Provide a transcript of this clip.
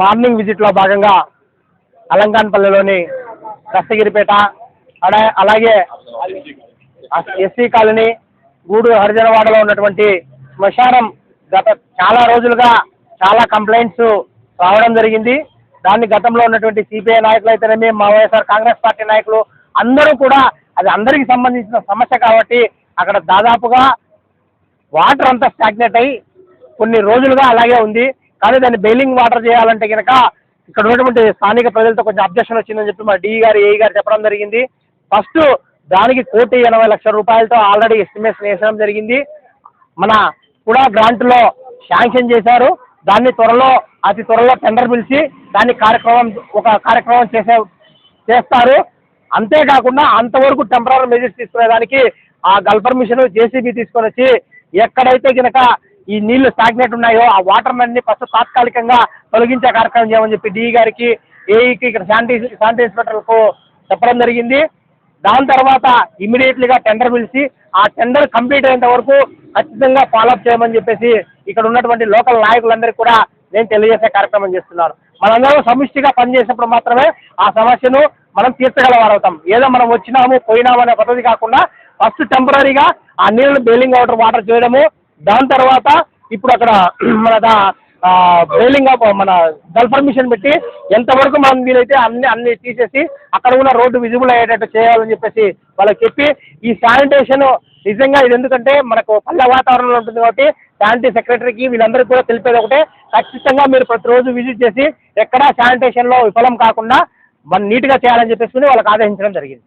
Morning విజిట్లో భాగంగా అలంకాన్పల్లిలోని దస్తగిరిపేట అడా అలాగే ఎస్సీ కాలనీ గూడూరు హరిజనవాడలో ఉన్నటువంటి శ్మశానం గత చాలా రోజులుగా చాలా కంప్లైంట్స్ రావడం జరిగింది. దాన్ని గతంలో ఉన్నటువంటి సిపిఐ నాయకులు అయితేనేమి మా వైఎస్ఆర్ కాంగ్రెస్ పార్టీ నాయకులు అందరూ కూడా అది అందరికీ సంబంధించిన సమస్య కాబట్టి అక్కడ దాదాపుగా వాటర్ అంతా స్టాగ్నేట్ అయ్యి కొన్ని రోజులుగా అలాగే ఉంది. కానీ దాన్ని బెయిలింగ్ వాటర్ చేయాలంటే కనుక ఇక్కడ ఉన్నటువంటి స్థానిక ప్రజలతో కొంచెం అబ్జెక్షన్ వచ్చిందని చెప్పి మా డిఈ గారు ఏఈ గారు చెప్పడం జరిగింది. ఫస్ట్ దానికి కోటి ఎనభై లక్షల రూపాయలతో ఆల్రెడీ ఎస్టిమేషన్ వేసడం జరిగింది. మన కూడా గ్రాంట్లో శాంక్షన్ చేశారు. దాన్ని త్వరలో అతి త్వరలో టెండర్ పిలిచి దాన్ని కార్యక్రమం ఒక కార్యక్రమం చేసే చేస్తారు. అంతేకాకుండా అంతవరకు టెంపరీ మెజర్స్ తీసుకునేదానికి ఆ గల్ఫర్ మిషన్ జేసీబీ తీసుకొని వచ్చి ఎక్కడైతే కనుక ఈ నీళ్ళు స్టాగ్నేట్ ఉన్నాయో ఆ వాటర్ అన్ని ఫస్ట్ తాత్కాలికంగా తొలగించే కార్యక్రమం చేయమని చెప్పి డిఈ గారికి ఏఈకి ఇక్కడ శానిటరీ శానిటరీ ఇన్స్పెక్టర్లకు చెప్పడం జరిగింది. దాని తర్వాత ఇమీడియట్లీగా టెండర్ పిలిచి ఆ టెండర్ కంప్లీట్ అయ్యేంత వరకు ఖచ్చితంగా ఫాలోఅప్ చేయమని చెప్పేసి ఇక్కడ ఉన్నటువంటి లోకల్ నాయకులందరికీ కూడా నేను తెలియజేసే కార్యక్రమం చేస్తున్నాను మనందరం సమిష్టిగా పనిచేసినప్పుడు మాత్రమే ఆ సమస్యను మనం తీర్చగలవారవుతాం ఏదో మనం వచ్చినాము పోయినాము అనే పద్ధతి కాకుండా ఫస్ట్ టెంపరీగా ఆ నీళ్ళను బెయిలింగ్ అవుటర్ వాటర్ చేయడము దాని తర్వాత ఇప్పుడు అక్కడ మన బెయిలింగ్ ఆఫ్ మన గల్ఫర్ పర్మిషన్ పెట్టి ఎంతవరకు మనం వీలైతే అన్ని అన్ని తీసేసి అక్కడ ఉన్న రోడ్డు విజిబుల్ అయ్యేటట్టు చేయాలని చెప్పేసి వాళ్ళకి చెప్పి ఈ శానిటేషన్ నిజంగా ఇది ఎందుకంటే మనకు పల్లె వాతావరణంలో ఉంటుంది కాబట్టి శానిటరీ సెక్రటరీకి వీళ్ళందరికీ కూడా తెలిపేది ఒకటే. ఖచ్చితంగా మీరు ప్రతిరోజు విజిట్ చేసి ఎక్కడా శానిటేషన్లో విఫలం కాకుండా మన నీట్గా చేయాలని చెప్పేసి వాళ్ళకి ఆదేశించడం జరిగింది.